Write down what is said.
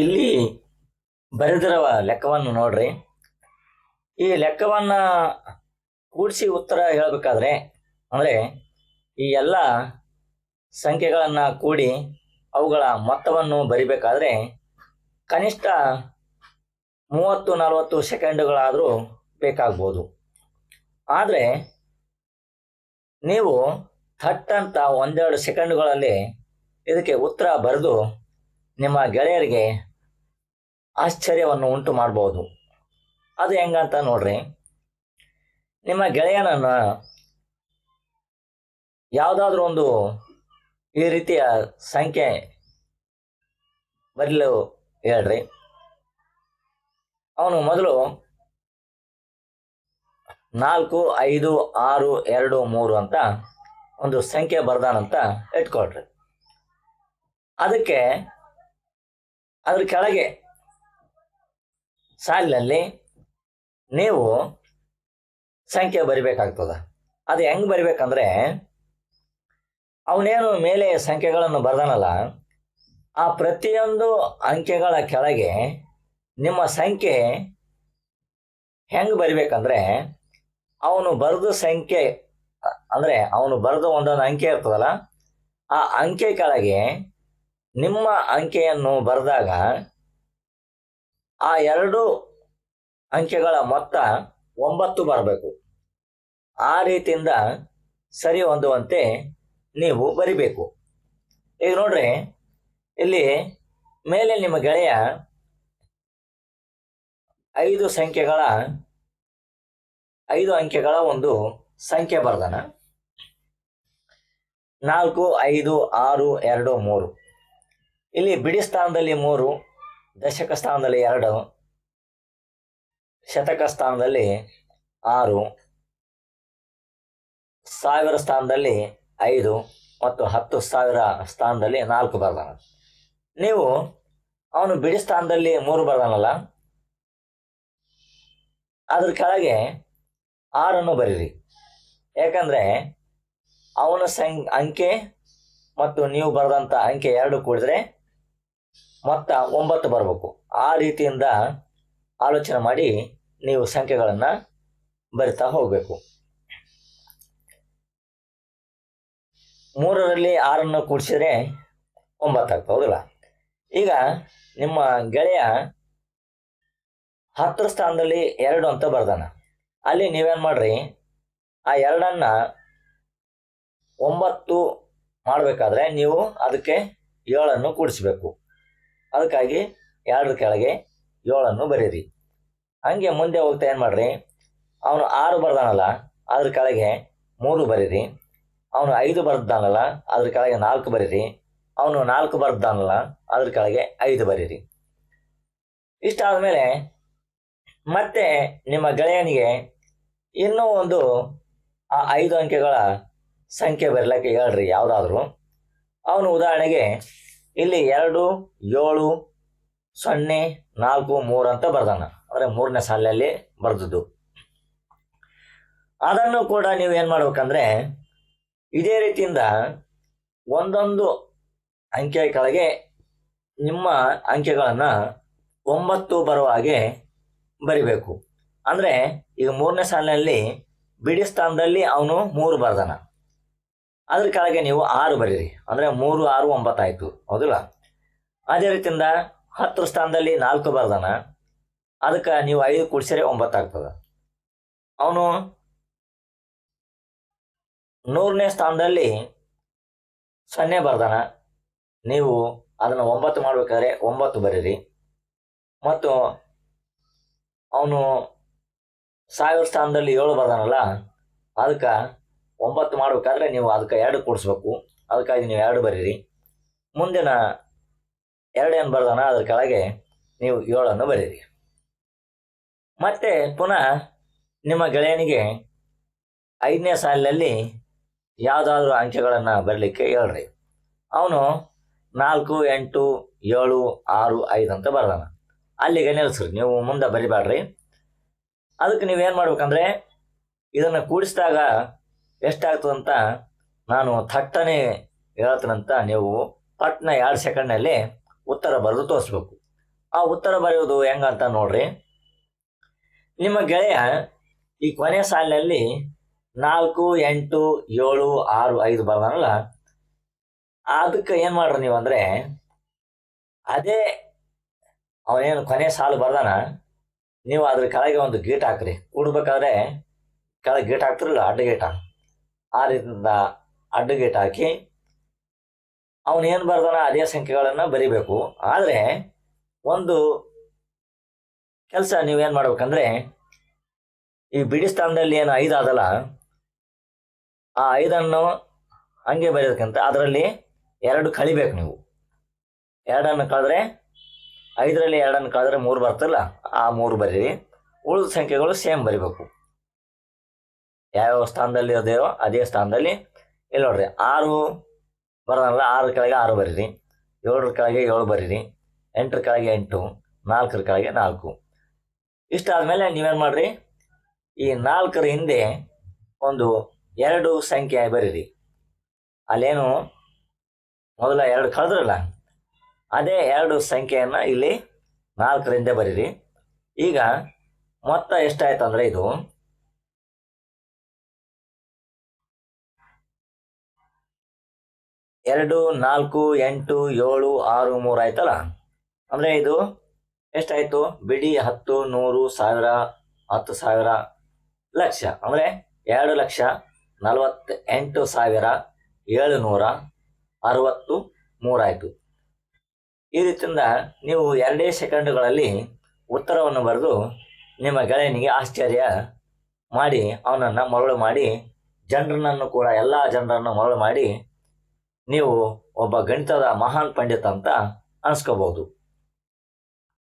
ಇಲ್ಲಿ ಬರೆದಿರುವ ಲೆಕ್ಕವನ್ನು ನೋಡ್ರಿ. ಈ ಲೆಕ್ಕವನ್ನು ಕೂಡಿಸಿ ಉತ್ತರ ಹೇಳಬೇಕಾದ್ರೆ, ಅಂದರೆ ಈ ಎಲ್ಲ ಸಂಖ್ಯೆಗಳನ್ನು ಕೂಡಿ ಅವುಗಳ ಮೊತ್ತವನ್ನು ಬರಿಬೇಕಾದ್ರೆ, ಕನಿಷ್ಠ ಮೂವತ್ತು, ನಲವತ್ತು ಸೆಕೆಂಡುಗಳಾದರೂ ಬೇಕಾಗ್ಬೋದು. ಆದರೆ ನೀವು ಥಟ್ ಅಂತ ಒಂದೆರಡು ಸೆಕೆಂಡುಗಳಲ್ಲಿ ಇದಕ್ಕೆ ಉತ್ತರ ಬರೆದು ನಿಮ್ಮ ಗೆಳೆಯರಿಗೆ ಆಶ್ಚರ್ಯವನ್ನು ಉಂಟು ಮಾಡಬಹುದು ಅದು ಹೆಂಗಂತ ನೋಡ್ರಿ. ನಿಮ್ಮ ಗೆಳೆಯನನ್ನ ಯಾವುದಾದ್ರೂ ಒಂದು ಈ ರೀತಿಯ ಸಂಖ್ಯೆ ಬರಲು ಹೇಳ್ರಿ. ಅವನು ಮೊದಲು ನಾಲ್ಕು, ಐದು, ಆರು, ಎರಡು, ಮೂರು ಅಂತ ಒಂದು ಸಂಖ್ಯೆ ಬರ್ದಾನಂತ ಇಟ್ಕೊಳ್ರಿ. ಅದಕ್ಕೆ ಅದ್ರ ಕೆಳಗೆ ಸಾಲಿನಲ್ಲಿ ನೀವು ಸಂಖ್ಯೆ ಬರಿಬೇಕಾಗ್ತದ. ಅದು ಹೆಂಗ್ ಬರಿಬೇಕಂದ್ರೆ, ಅವನೇನು ಮೇಲೆ ಸಂಖ್ಯೆಗಳನ್ನು ಬರ್ದಾನಲ್ಲ, ಆ ಪ್ರತಿಯೊಂದು ಅಂಕೆಗಳ ಕೆಳಗೆ ನಿಮ್ಮ ಸಂಖ್ಯೆ ಹೆಂಗೆ ಬರಿಬೇಕಂದ್ರೆ, ಅವನು ಬರೆದ ಸಂಖ್ಯೆ, ಅಂದರೆ ಅವನು ಬರೆದ ಒಂದೊಂದು ಅಂಕೆ ಇರ್ತದಲ್ಲ, ಆ ಅಂಕೆ ಕೆಳಗೆ ನಿಮ್ಮ ಅಂಕೆಯನ್ನು ಬರೆದಾಗ ಆ ಎರಡು ಅಂಕೆಗಳ ಮೊತ್ತ ಒಂಬತ್ತು ಬರಬೇಕು. ಆ ರೀತಿಯಿಂದ ಸರಿ ಹೊಂದುವಂತೆ ನೀವು ಬರಿಬೇಕು. ಈಗ ನೋಡ್ರಿ, ಇಲ್ಲಿ ಮೇಲೆ ನಿಮ್ಮ ಗೆಳೆಯ ಐದು ಸಂಖ್ಯೆಗಳ, ಐದು ಅಂಕೆಗಳ ಒಂದು ಸಂಖ್ಯೆ ಬರ್ದಾನ. ನಾಲ್ಕು, ಐದು, ಆರು, ಎರಡು, ಮೂರು. ಇಲ್ಲಿ ಬಿಡಿ ಸ್ಥಾನದಲ್ಲಿ ಮೂರು ದಶಕ ಸ್ಥಾನದಲ್ಲಿ ಎರಡು ಶತಕ ಸ್ಥಾನದಲ್ಲಿ ಆರು ಸಾವಿರ ಸ್ಥಾನದಲ್ಲಿ ಐದು ಮತ್ತು ಹತ್ತು ಸಾವಿರ ಸ್ಥಾನದಲ್ಲಿ ನಾಲ್ಕು ಬರ್ದಾನ. ನೀವು ಅವನು ಬಿಡಿ ಸ್ಥಾನದಲ್ಲಿ ಮೂರು ಬರ್ದಾನಲ್ಲ? ಅದ್ರ ಕೆಳಗೆ ಆರನ್ನು ಬರೀರಿ. ಯಾಕಂದ್ರೆ ಅವನ ಸಂ ಅಂಕೆ ಮತ್ತು ನೀವು ಬರೆದಂಥ ಅಂಕೆ ಎರಡು ಕೂಡಿದ್ರೆ ಮೊತ್ತ ಒಂಬತ್ತು ಬರಬೇಕು. ಆ ರೀತಿಯಿಂದ ಆಲೋಚನೆ ಮಾಡಿ ನೀವು ಸಂಖ್ಯೆಗಳನ್ನು ಬರಿತಾ ಹೋಗಬೇಕು. ಮೂರರಲ್ಲಿ ಆರನ್ನು ಕೂಡಿಸಿದರೆ ಒಂಬತ್ತಾಗ್ತದೆ ಹೌದಲ್ಲ ಈಗ ನಿಮ್ಮ ಗೆಳೆಯ ಹತ್ತರ ಸ್ಥಾನದಲ್ಲಿ ಎರಡು ಅಂತ ಬರ್ದಾನ. ಅಲ್ಲಿ ನೀವೇನು ಮಾಡ್ರಿ? ಆ ಎರಡನ್ನು ಒಂಬತ್ತು ಮಾಡಬೇಕಾದ್ರೆ ನೀವು ಅದಕ್ಕೆ ಏಳನ್ನು ಕೂಡಿಸ್ಬೇಕು. ಅದಕ್ಕಾಗಿ ಎರಡರ ಕೆಳಗೆ ಏಳನ್ನು ಬರೀರಿ. ಹಂಗೆ ಮುಂದೆ ಹೋಗ್ತಾ ಏನು ಮಾಡಿರಿ? ಅವನು ಆರು ಬರ್ದಾನಲ್ಲ, ಅದ್ರ ಕೆಳಗೆ ಮೂರು ಬರೀರಿ. ಅವನು ಐದು ಬರ್ದಾನಲ್ಲ, ಅದ್ರ ಕೆಳಗೆ ನಾಲ್ಕು ಬರೀರಿ. ಅವನು ನಾಲ್ಕು ಬರ್ದಾನಲ್ಲ, ಅದ್ರ ಕೆಳಗೆ ಐದು ಬರೀರಿ. ಇಷ್ಟಾದ್ಮೇಲೆ ಮತ್ತೆ ನಿಮ್ಮ ಗೆಳೆಯನಿಗೆ ಇನ್ನೂ ಒಂದು, ಆ ಐದು ಅಂಕೆಗಳ ಸಂಖ್ಯೆ ಬರಲಿಕ್ಕೆ ಹೇಳ್ರಿ, ಯಾವುದಾದ್ರೂ. ಅವನು ಉದಾಹರಣೆಗೆ ಇಲ್ಲಿ ಎರಡು, ಏಳು, ಸೊನ್ನೆ, ನಾಲ್ಕು, ಮೂರು ಅಂತ ಬರ್ದಾನ. ಅಂದರೆ ಮೂರನೇ ಸಾಲಿನಲ್ಲಿ ಬರೆದದ್ದು. ಅದನ್ನು ಕೂಡ ನೀವು ಏನು ಮಾಡ್ಬೇಕಂದ್ರೆ, ಇದೇ ರೀತಿಯಿಂದ ಒಂದೊಂದು ಅಂಕೆ ಕೆಳಗೆ ನಿಮ್ಮ ಅಂಕೆಗಳನ್ನು ಒಂಬತ್ತು ಬರುವ ಹಾಗೆ ಬರಿಬೇಕು. ಅಂದರೆ ಈಗ ಮೂರನೇ ಸಾಲಿನಲ್ಲಿ ಬಿಡಿ ಸ್ಥಾನದಲ್ಲಿ ಅವನು ಮೂರು ಬರ್ದಾನ. ಅದ್ರ ಕೆಳಗೆ ನೀವು ಆರು ಬರೀರಿ. ಅಂದರೆ ಮೂರು, ಆರು ಒಂಬತ್ತಾಯಿತು ಹೌದಿಲ್ಲ? ಅದೇ ರೀತಿಯಿಂದ ಹತ್ತರ ಸ್ಥಾನದಲ್ಲಿ ನಾಲ್ಕು ಬರ್ದಾನ. ಅದಕ್ಕೆ ನೀವು ಐದು ಕೂಡಿಸಿದ್ರೆ ಒಂಬತ್ತಾಗ್ತದೆ ಅವನು ನೂರನೇ ಸ್ಥಾನದಲ್ಲಿ ಸೊನ್ನೆ ಬರ್ದಾನ. ನೀವು ಅದನ್ನು ಒಂಬತ್ತು ಮಾಡಬೇಕಾದ್ರೆ ಒಂಬತ್ತು ಬರೀರಿ. ಮತ್ತು ಅವನು ಸಾವಿರ ಸ್ಥಾನದಲ್ಲಿ ಏಳು ಬರ್ದಾನಲ್ಲ, ಅದಕ್ಕೆ ಒಂಬತ್ತು ಮಾಡಬೇಕಾದ್ರೆ ನೀವು ಅದಕ್ಕೆ ಎರಡು ಕೂಡಿಸ್ಬೇಕು. ಅದಕ್ಕಾಗಿ ನೀವು ಎರಡು ಬರೀರಿ. ಮುಂದಿನ ಎರಡು ಏನು ಬರ್ದಾನ? ಅದ್ರ ಕೆಳಗೆ ನೀವು ಏಳನ್ನು ಬರೀರಿ. ಮತ್ತೆ ಪುನಃ ನಿಮ್ಮ ಗೆಳೆಯನಿಗೆ ಐದನೇ ಸಾಲಿನಲ್ಲಿ ಯಾವುದಾದ್ರೂ ಅಂಕೆಗಳನ್ನು ಬರಲಿಕ್ಕೆ ಹೇಳ್ರಿ. ಅವನು ನಾಲ್ಕು, ಎಂಟು, ಏಳು, ಆರು, ಐದು ಅಂತ ಬರ್ದಾನ. ಅಲ್ಲಿಗೆ ನಿಲ್ಲಿಸ್ರಿ ನೀವು ಮುಂದೆ ಬರಿಬೇಡ್ರಿ ಅದಕ್ಕೆ ನೀವೇನು ಮಾಡ್ಬೇಕಂದ್ರೆ ಇದನ್ನು ಕೂಡಿಸಿದಾಗ ಎಷ್ಟಾಗ್ತದಂತ ನಾನು ಥಟ್ಟನೆ ಹೇಳ್ತೀನಂತ ನೀವು ಪಟ್ನ ಎರಡು ಸೆಕೆಂಡ್ನಲ್ಲಿ ಉತ್ತರ ಬರೆದು ತೋರಿಸ್ಬೇಕು. ಆ ಉತ್ತರ ಬರೆಯೋದು ಹೆಂಗಂತ ನೋಡ್ರಿ. ನಿಮ್ಮ ಗೆಳೆಯ ಈ ಕೊನೆ ಸಾಲಿನಲ್ಲಿ ನಾಲ್ಕು, ಎಂಟು, ಏಳು, ಆರು, ಐದು ಬರ್ದಾನಲ್ಲ? ಅದಕ್ಕೆ ಏನು ಮಾಡ್ರಿ ನೀವು ಅಂದರೆ ಅದೇ ಅವನೇನು ಕೊನೆ ಸಾಲು ಬರ್ದಾನ? ನೀವು ಅದ್ರ ಕೆಳಗೆ ಒಂದು ಗೇಟ್ ಹಾಕ್ರಿ. ಕೂಡ್ಬೇಕಾದ್ರೆ ಕೆಳಗೆ ಗೇಟ್ ಹಾಕ್ತಿರಲ್ಲ, ಅಡ್ಡ ಗೇಟ. ಆ ರೀತಿಯಿಂದ ಅಡ್ಡ ಗೇಟ್ ಹಾಕಿ ಅವನೇನು ಬರ್ದಾನ ಅದೇ ಸಂಖ್ಯೆಗಳನ್ನು ಬರಿಬೇಕು. ಆದರೆ ಒಂದು ಕೆಲಸ ನೀವೇನು ಮಾಡ್ಬೇಕಂದ್ರೆ ಈ ಬಿಡಿ ಸ್ಥಾನದಲ್ಲಿ ಏನು ಐದು ಆದಲ್ಲ, ಆ ಐದನ್ನು ಹಂಗೆ ಬರೆಯೋದಕ್ಕಿಂತ ಅದರಲ್ಲಿ ಎರಡು ಕಳಿಬೇಕು ನೀವು. ಎರಡನ್ನು ಕಳೆದ್ರೆ ಐದರಲ್ಲಿ ಎರಡನ್ನು ಕಳೆದ್ರೆ ಮೂರು ಬರ್ತಲ್ಲ, ಆ ಮೂರು ಬರೀರಿ. ಉಳಿದ ಸಂಖ್ಯೆಗಳು ಸೇಮ್ ಬರಿಬೇಕು. ಯಾವ್ಯಾವ ಸ್ಥಾನದಲ್ಲಿ ಇದೆಯೋ ಅದೇ ಸ್ಥಾನದಲ್ಲಿ ಇಲ್ಲಿ ನೋಡ್ರಿ, ಆರು ಬರೋದಲ್ಲ ಆರು ಕೆಳಗೆ ಆರು ಬರೀರಿ, ಏಳರ ಕೆಳಗೆ ಏಳು ಬರೀರಿ, ಎಂಟರ ಕೆಳಗೆ ಎಂಟು, ನಾಲ್ಕರ ಕೆಳಗೆ ನಾಲ್ಕು. ಇಷ್ಟಾದಮೇಲೆ ನೀವೇನು ಮಾಡಿರಿ, ಈ ನಾಲ್ಕರ ಹಿಂದೆ ಒಂದು ಎರಡು ಸಂಖ್ಯೆ ಬರೀರಿ. ಅಲ್ಲೇನು, ಮೊದಲ ಎರಡು ಕಳೆದ್ರಲ್ಲ, ಅದೇ ಎರಡು ಸಂಖ್ಯೆಯನ್ನು ಇಲ್ಲಿ ನಾಲ್ಕರಿಂದ ಬರೀರಿ. ಈಗ ಮೊತ್ತ ಎಷ್ಟಾಯ್ತು ಅಂದರೆ ಇದು ಎರಡು, ನಾಲ್ಕು, ಎಂಟು, ಏಳು, ಆರು, ಮೂರು ಆಯ್ತಲ್ಲ? ಅಂದರೆ ಇದು ಎಷ್ಟಾಯಿತು? ಬಿಡಿ ಹತ್ತು, ನೂರು, ಸಾವಿರ, ಹತ್ತು ಸಾವಿರ ಲಕ್ಷ. ಅಂದರೆ ಎರಡು ಲಕ್ಷ ನಲವತ್ತ ಎಂಟು ಸಾವಿರ ಏಳುನೂರ ಅರವತ್ತು ಮೂರಾಯಿತು. ಈ ರೀತಿಯಿಂದ ನೀವು ಎರಡೇ ಸೆಕೆಂಡುಗಳಲ್ಲಿ ಉತ್ತರವನ್ನು ಬರೆದು ನಿಮ್ಮ ಗೆಳೆಯನಿಗೆ ಆಶ್ಚರ್ಯ ಮಾಡಿ, ಅವನನ್ನು ಮರಳು ಮಾಡಿ, ಜನರನ್ನು ಕೂಡ, ಎಲ್ಲ ಜನರನ್ನು ಮರಳು ಮಾಡಿ ನೀವು ಒಬ್ಬ ಗಣಿತದ ಮಹಾನ್ ಪಂಡಿತ ಅಂತ ಅನ್ಸ್ಕೋಬಹುದು